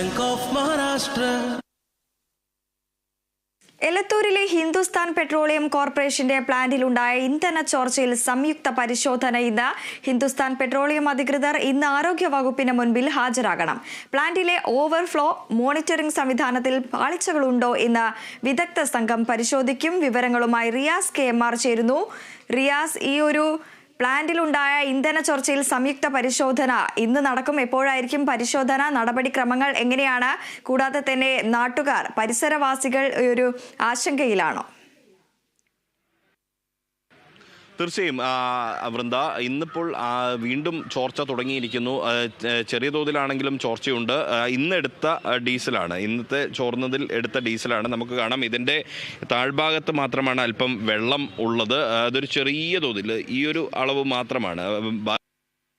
Bank of Maharashtra എലത്തൂരിലെ Hindustan petroleum കോർപ്പറേഷന്റെ പ്ലാന്റിലുണ്ടായ ഇന്ധന ചോർച്ചയിൽ സംയുക്ത പരിശോധന ഇന്ന്. ഹിന്ദുസ്ഥാൻ പെട്രോളിയം അധികൃതർ ഇന്ന് ആരോഗ്യ വകുപ്പിന് മുൻപിൽ ഹാജരാകണം. പ്ലാന്റിലെ ഓവർഫ്ലോ മോണിറ്ററിംഗ് സംവിധാനത്തിൽ പാളിച്ചകളുണ്ടോ എന്ന് വിദഗ്ധ സംഘം പരിശോധിക്കും. വിവരങ്ങളുമായി റിയാസ് കെ എം ആർ ചേരുന്നു. റിയാസ് ഈ ഒരു പ്ലാന്റിലുണ്ടായ ഇന്ധന ചോർച്ചയിൽ സംയുക്ത പരിശോധന. ഇന്ന് നടക്കും എപ്പോഴായിരിക്കും പരിശോധന? നടപടിക്രമങ്ങൾ എങ്ങനെയാണ്? കൂടാതെ തന്നെ നാട്ടുകാർ പരിസരവാസികൾ ഒരു ആശങ്കയിലാണോ? തീർച്ചയായും വൃന്ദ ഇന്നിപ്പോൾ വീണ്ടും ചോർച്ച തുടങ്ങിയിരിക്കുന്നു. ചെറിയ തോതിലാണെങ്കിലും ചോർച്ചയുണ്ട്. ഇന്നെടുത്ത ഡീസലാണ്. ഇന്നത്തെ ചോർന്നതിൽ എടുത്ത ഡീസലാണ്. നമുക്ക് കാണാം. ഇതിന്റെ താഴ്ഭാഗത്ത് മാത്രമാണ് അല്പം വെള്ളം ഉള്ളത്. അതൊരു ചെറിയ തോതിൽ ഈ ഒരു അളവ് മാത്രമാണ്.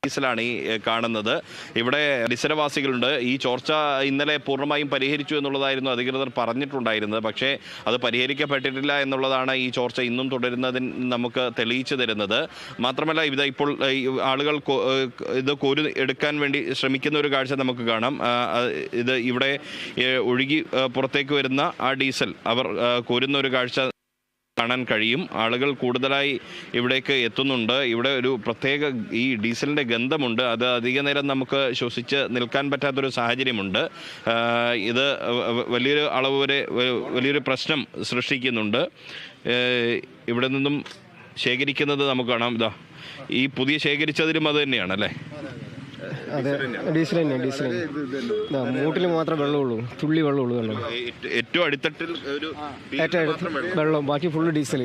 ഡീസലാണ് ഈ കാണുന്നത്. ഇവിടെ പരിസരവാസികളുണ്ട് ഈ ചോർച്ച ഇന്നലെ പൂർണമായും പരിഹരിച്ചു എന്നുള്ളതായിരുന്നു അധികൃതർ പറഞ്ഞിട്ടുണ്ടായിരുന്നത്. പക്ഷേ അത് പരിഹരിക്കപ്പെട്ടിട്ടില്ല എന്നുള്ളതാണ് ഈ ചോർച്ച ഇന്നും തുടരുന്നതിന് നമുക്ക് തെളിയിച്ചു തരുന്നത്. മാത്രമല്ല ഇത് ഇപ്പോൾ ആളുകൾ ഇത് കോരി എടുക്കാൻ വേണ്ടി ശ്രമിക്കുന്ന ഒരു കാഴ്ച നമുക്ക് കാണാം. ഇത് ഇവിടെ ഒഴുകി പുറത്തേക്ക് വരുന്ന ആ ഡീസൽ അവർ കോരുന്ന ഒരു കാഴ്ച കാണാൻ കഴിയും. ആളുകൾ കൂടുതലായി ഇവിടേക്ക് എത്തുന്നുണ്ട്. ഇവിടെ ഒരു പ്രത്യേക ഈ ഡീസലിന്റെ ഗന്ധമുണ്ട്. അത് അധിക നേരം നമുക്ക് ശ്വസിച്ച് നിൽക്കാൻ പറ്റാത്തൊരു സാഹചര്യമുണ്ട്. ഇത് വലിയൊരു അളവ് വരെ വലിയൊരു പ്രശ്നം സൃഷ്ടിക്കുന്നുണ്ട്. ഇവിടെ നിന്നും ശേഖരിക്കുന്നത് നമുക്ക് കാണാം. ഇതാ ഈ പുതിയ ശേഖരിച്ചതിലും അത് തന്നെയാണ് അല്ലേ അതെ ഡീസൽ തന്നെ ഡീസൽ മൂട്ടിൽ മാത്രമേ വെള്ളമുള്ളൂ തുള്ളി വെള്ളമുള്ളൂ വെള്ളം ഏറ്റ- ഏറ്റവും അടിത്തട്ടിൽ ഒരു ഏറ്റവും അടുത്ത് വെള്ളം. ബാക്കി ഫുള്ള് ഡീസൽ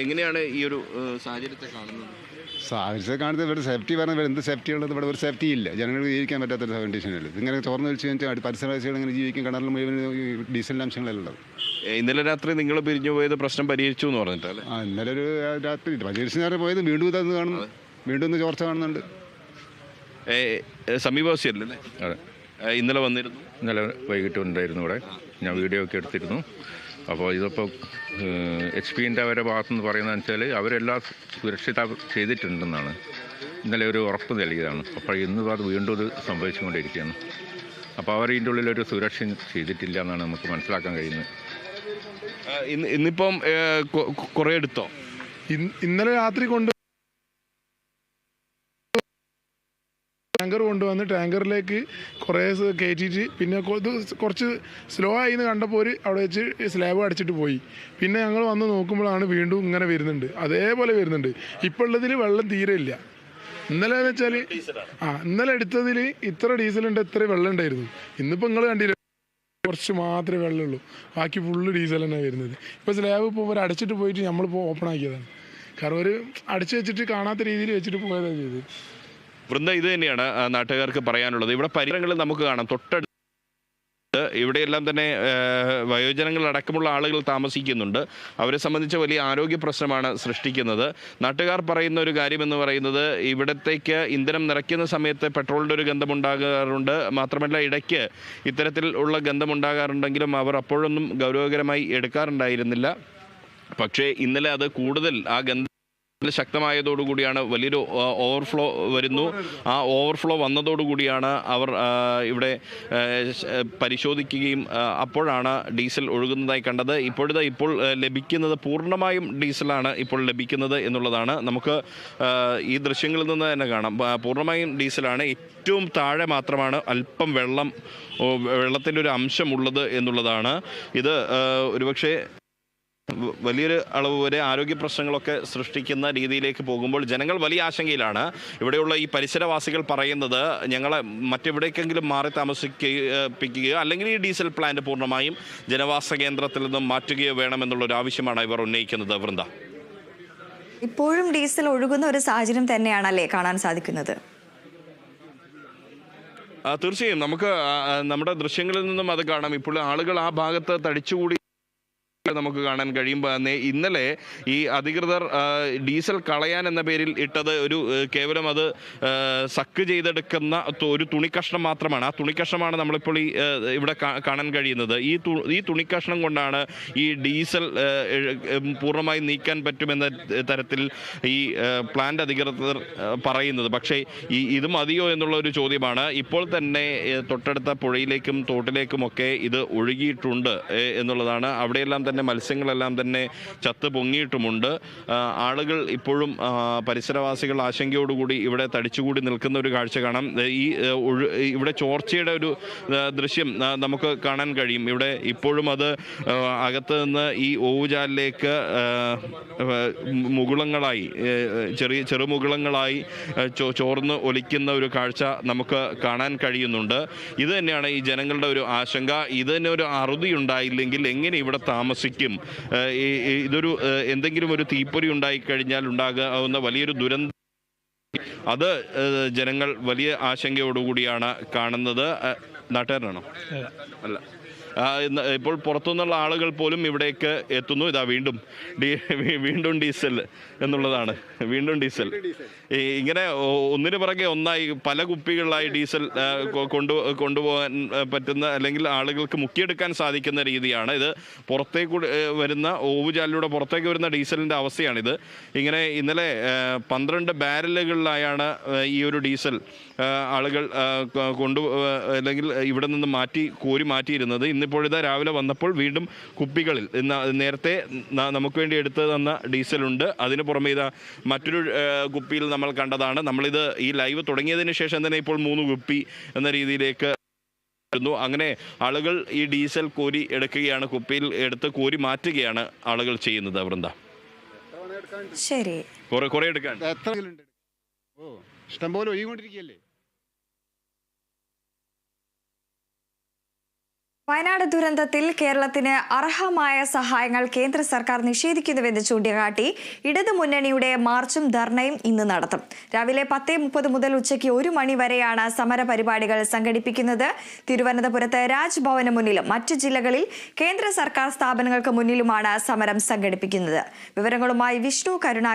എങ്ങനെയാണ് ഈ ഒരു സാഹചര്യത്തെ കാണുന്നത്? സാഹചര്യത്തെ കാണുന്നത് ഇവിടെ സേഫ്റ്റി പറഞ്ഞാൽ ഇവിടെ എന്ത് സേഫ്റ്റി ഉള്ളത് ഇവിടെ ഒരു സേഫ്റ്റി ഇല്ല. ജനങ്ങൾക്ക് ജീവിക്കാൻ പറ്റാത്തൊരു കണ്ടീഷനില്ല ഇങ്ങനെ തുറന്നു വെച്ച് കഴിഞ്ഞാൽ പരിസരവാസികൾ ഇങ്ങനെ ജീവിക്കും കിണറിൽ മുഴുവൻ ഡീസലിന്റെ അംശങ്ങളല്ല ഉള്ളത്. ഇന്നലെ രാത്രി നിങ്ങൾ പിരിഞ്ഞു പോയത് പ്രശ്നം പരിഹരിച്ചു എന്ന് പറഞ്ഞിട്ട് അല്ലേ? ഇന്നലെ ഒരു രാത്രി പരിഹരിച്ചു പോയത് വീണ്ടും ഇതെന്ന് കാണുന്നു. വീണ്ടും ഒന്ന് ചോർച്ച കാണുന്നുണ്ട്. സമീപവാസിയല്ലേ അല്ലേ അതെ. ഇന്നലെ വന്നിരുന്നു. ഇന്നലെ വൈകിട്ട് ഉണ്ടായിരുന്നു ഇവിടെ. ഞാൻ വീഡിയോ ഒക്കെ എടുത്തിരുന്നു. അപ്പോൾ ഇതിപ്പോൾ എച്ച് പിന്റെ അവരുടെ ഭാഗത്തുനിന്ന് പറയുന്നതെന്ന് വെച്ചാൽ അവരെല്ലാം സുരക്ഷിത ചെയ്തിട്ടുണ്ടെന്നാണ്. ഇന്നലെ ഒരു ഉറപ്പ് നൽകിയതാണ്. അപ്പോൾ ഇന്ന് അത് വീണ്ടും ഇത് സംഭവിച്ചുകൊണ്ടിരിക്കുകയാണ്. അപ്പോൾ അവർ ഇതിന്റെ ഉള്ളിൽ ഒരു സുരക്ഷ ചെയ്തിട്ടില്ല എന്നാണ് നമുക്ക് മനസ്സിലാക്കാൻ കഴിയുന്നത്. ഇന്ന് ഇന്നിപ്പം കുറേ എടുത്തോ? ഇന്നലെ രാത്രി കൊണ്ട് ടാങ്കർ കൊണ്ടുവന്ന് ടാങ്കറിലേക്ക് കുറേ കയറ്റിയിട്ട് പിന്നെ കുറച്ച് സ്ലോ ആയി എന്ന് കണ്ടപ്പോൾ ഒരു അവിടെ വെച്ച് സ്ലാബ് അടിച്ചിട്ട് പോയി. പിന്നെ ഞങ്ങൾ വന്ന് നോക്കുമ്പോഴാണ് വീണ്ടും ഇങ്ങനെ വരുന്നുണ്ട്. അതേപോലെ വരുന്നുണ്ട്. ഇപ്പോൾ ഉള്ളതിൽ വെള്ളം തീരെ ഇല്ല. ഇന്നലെ എന്ന് വെച്ചാൽ ആ ഇന്നലെ എടുത്തതിൽ ഇത്ര ഡീസലുണ്ട് ഇത്ര വെള്ളം ഉണ്ടായിരുന്നു. ഇന്നിപ്പോൾ നിങ്ങൾ കണ്ടില്ല? കുറച്ച് മാത്രമേ വെള്ളമുള്ളൂ. ബാക്കി ഫുള്ള് ഡീസൽ തന്നെ വരുന്നത്. ഇപ്പോൾ സ്ലാബ് ഇപ്പോൾ ഒരു അടച്ചിട്ട് പോയിട്ട് നമ്മളിപ്പോൾ ഓപ്പൺ ആക്കിയതാണ്. കാരണം ഒരു അടിച്ചു വെച്ചിട്ട് കാണാത്ത രീതിയിൽ വെച്ചിട്ട് പോയതാണ് ചെയ്തത്. വൃന്ദ ഇത് തന്നെയാണ് നാട്ടുകാർക്ക് പറയാനുള്ളത്. ഇവിടെ പരിഹാരങ്ങൾ നമുക്ക് കാണാം തൊട്ടടുത്ത് ഇവിടെയെല്ലാം തന്നെ വയോജനങ്ങളടക്കമുള്ള ആളുകൾ താമസിക്കുന്നുണ്ട്. അവരെ സംബന്ധിച്ച് വലിയ ആരോഗ്യ പ്രശ്നമാണ് സൃഷ്ടിക്കുന്നത്. നാട്ടുകാർ പറയുന്ന ഒരു കാര്യം എന്ന് പറയുന്നത് ഇവിടത്തേക്ക് ഇന്ധനം നിറയ്ക്കുന്ന സമയത്ത് പെട്രോളിന്റെ ഒരു ഗന്ധമുണ്ടാകാറുണ്ട്. മാത്രമല്ല ഇടയ്ക്ക് ഇത്തരത്തിൽ ഉള്ള ഗന്ധമുണ്ടാകാറുണ്ടെങ്കിലും അവർ അപ്പോഴൊന്നും ഗൗരവകരമായി എടുക്കാറുണ്ടായിരുന്നില്ല. പക്ഷേ ഇന്നലെ അത് കൂടുതൽ ആ ഗന്ധം ശക്തമായതോടുകൂടിയാണ് വലിയൊരു ഓവർഫ്ലോ വരുന്നു. ആ ഓവർഫ്ലോ വന്നതോടുകൂടിയാണ് അവർ ഇവിടെ പരിശോധിക്കുകയും അപ്പോഴാണ് ഡീസൽ ഒഴുകുന്നതായി കണ്ടത്. ഇപ്പോഴത്തെ ഇപ്പോൾ ലഭിക്കുന്നത് പൂർണമായും ഡീസലാണ് ഇപ്പോൾ ലഭിക്കുന്നത് എന്നുള്ളതാണ്. നമുക്ക് ഈ ദൃശ്യങ്ങളിൽ നിന്ന് തന്നെ കാണാം. പൂർണമായും ഡീസലാണ്. ഏറ്റവും താഴെ മാത്രമാണ് അല്പം വെള്ളം വെള്ളത്തിന്റെ ഒരു അംശമുള്ളത് എന്നുള്ളതാണ്. ഇത് ഒരുപക്ഷെ വലിയൊരു അളവ് വരെ ആരോഗ്യ പ്രശ്നങ്ങളൊക്കെ സൃഷ്ടിക്കുന്ന രീതിയിലേക്ക് പോകുമ്പോൾ ജനങ്ങൾ വലിയ ആശങ്കയിലാണ്. ഇവിടെയുള്ള ഈ പരിസരവാസികൾ പറയുന്നത് ഞങ്ങളെ മറ്റെവിടേക്കെങ്കിലും മാറി താമസിപ്പിക്കുകയോ അല്ലെങ്കിൽ ഈ ഡീസൽ പ്ലാന്റ് പൂർണമായും ജനവാസ കേന്ദ്രത്തിൽ നിന്നും മാറ്റുകയോ വേണമെന്നുള്ള ഒരു ആവശ്യമാണ് ഇവർ ഉന്നയിക്കുന്നത്. വൃന്ദ. ഇപ്പോഴും ഡീസൽ ഒഴുകുന്ന ഒരു സാഹചര്യം തന്നെയാണ് അല്ലേ കാണാൻ സാധിക്കുന്നത്? തീർച്ചയായും. നമുക്ക് നമ്മുടെ ദൃശ്യങ്ങളിൽ നിന്നും അത് കാണാം. ഇപ്പോൾ ആളുകൾ ആ ഭാഗത്ത് തടിച്ചുകൂടി നമുക്ക് കാണാൻ തന്നെ ഇന്നലെ ഈ അധികൃതർ ഡീസൽ കളയാൻ എന്ന പേരിൽ ഇട്ടത് ഒരു കേവലം അത് സക്ക് ചെയ്തെടുക്കുന്ന ഒരു തുണിക്കഷ്ണം മാത്രമാണ്. ആ തുണിക്കഷ്ണമാണ് നമ്മളിപ്പോൾ ഈ ഇവിടെ കാണാൻ കഴിയുന്നത്. ഈ ഈ തുണിക്കഷ്ണം കൊണ്ടാണ് ഈ ഡീസൽ പൂർണമായി നീക്കാൻ പറ്റുമെന്ന തരത്തിൽ ഈ പ്ലാന്റ് അധികൃതർ പറയുന്നത്. പക്ഷേ ഈ ഇത് മതിയോ എന്നുള്ള ഒരു ചോദ്യമാണ്. ഇപ്പോൾ തന്നെ തൊട്ടടുത്ത പുഴയിലേക്കും തോട്ടിലേക്കുമൊക്കെ ഇത് ഒഴുകിയിട്ടുണ്ട് എന്നുള്ളതാണ്. അവിടെയെല്ലാം തന്നെ മത്സ്യങ്ങളെല്ലാം തന്നെ ചത്ത് പൊങ്ങിയിട്ടുമുണ്ട്. ആളുകൾ ഇപ്പോഴും പരിസരവാസികൾ ആശങ്കയോടുകൂടി ഇവിടെ തടിച്ചുകൂടി നിൽക്കുന്ന ഒരു കാഴ്ച കാണാം. ഈ ഇവിടെ ചോർച്ചയുടെ ഒരു ദൃശ്യം നമുക്ക് കാണാൻ കഴിയും. ഇവിടെ ഇപ്പോഴും അത് അകത്ത് നിന്ന് ഈ ഓവുചാലിലേക്ക് മുകുളങ്ങളായി ചെറിയ ചെറുമുകുളങ്ങളായി ചോർന്ന് ഒലിക്കുന്ന ഒരു കാഴ്ച നമുക്ക് കാണാൻ കഴിയുന്നുണ്ട്. ഇത് തന്നെയാണ് ഈ ജനങ്ങളുടെ ഒരു ആശങ്ക. ഇത് തന്നെ ഒരു അറുതി ഉണ്ടായില്ലെങ്കിൽ എങ്ങനെ ഇവിടെ താമസിക്കും? ഈ- ഇതൊരു എന്തെങ്കിലും ഒരു തീപ്പൊരി ഉണ്ടായിക്കഴിഞ്ഞാൽ ഉണ്ടാകാവുന്ന വലിയൊരു ദുരന്ത അത് ജനങ്ങൾ വലിയ ആശങ്കയോടുകൂടിയാണ് കാണുന്നത്. നാട്ടുകാരനാണോ? അല്ല. ഇപ്പോൾ പുറത്തുനിന്നുള്ള ആളുകൾ പോലും ഇവിടേക്ക് എത്തുന്നു. ഇതാ വീണ്ടും ഡീ വീണ്ടും ഡീസൽ എന്നുള്ളതാണ്. വീണ്ടും ഡീസൽ. ഇങ്ങനെ ഒന്നിന് പുറകെ ഒന്നായി പല കുപ്പികളിലായി ഡീസൽ കൊണ്ടു കൊണ്ടുപോകാൻ പറ്റുന്ന അല്ലെങ്കിൽ ആളുകൾക്ക് മുക്കിയെടുക്കാൻ സാധിക്കുന്ന രീതിയാണ് ഇത്. പുറത്തേക്ക് വരുന്ന ഓവുചാലിലൂടെ പുറത്തേക്ക് വരുന്ന ഡീസലിന്റെ അവസ്ഥയാണിത്. ഇങ്ങനെ ഇന്നലെ പന്ത്രണ്ട് ബാരലുകളിലായാണ് ഈ ഒരു ഡീസൽ ആളുകൾ കൊണ്ടു അല്ലെങ്കിൽ ഇവിടെ നിന്ന് മാറ്റി കോരി മാറ്റിയിരുന്നത്. ഇന്നിപ്പോഴിതാ രാവിലെ വന്നപ്പോൾ വീണ്ടും കുപ്പികളിൽ. ഇന്ന് നേരത്തെ നമുക്ക് വേണ്ടി എടുത്തു തന്ന ഡീസലുണ്ട്. അതിന് പുറമെ ഇതാ മറ്റൊരു കുപ്പിയിൽ നമ്മൾ കണ്ടതാണ്. നമ്മളിത് ഈ ലൈവ് തുടങ്ങിയതിന് ശേഷം തന്നെ ഇപ്പോൾ മൂന്ന് കുപ്പി എന്ന രീതിയിലേക്ക് അങ്ങനെ ആളുകൾ ഈ ഡീസൽ കോരി എടുക്കുകയാണ്. കുപ്പിയിൽ എടുത്ത് കോരി മാറ്റുകയാണ് ആളുകൾ ചെയ്യുന്നത്. വൃന്ദ. ശരി. കുറെ കുറെ എടുക്കാൻ. എത്ര ഉണ്ട് ഓ ഇഷ്ടംപോലെ ഒഴുകിക്കൊണ്ടിരിക്കുകയല്ലേ? വയനാട് ദുരന്തത്തിൽ കേരളത്തിന് അർഹമായ സഹായങ്ങൾ കേന്ദ്ര സർക്കാർ നിഷേധിക്കുന്നുവെന്ന് ചൂണ്ടിക്കാട്ടി ഇടതു മുന്നണിയുടെ മാർച്ചും ധർണയും ഇന്ന് നടത്തും. രാവിലെ പത്തേ മുപ്പത് മുതൽ ഉച്ചയ്ക്ക് ഒരു മണി വരെയാണ് സമര പരിപാടികൾ സംഘടിപ്പിക്കുന്നത്. തിരുവനന്തപുരത്ത് രാജ്ഭവന് മുന്നിലും മറ്റ് ജില്ലകളിൽ കേന്ദ്ര സർക്കാർ സ്ഥാപനങ്ങൾക്ക് മുന്നിലുമാണ് സമരം സംഘടിപ്പിക്കുന്നത്. വിവരങ്ങളുമായി വിഷ്ണു കരുണാകരൻ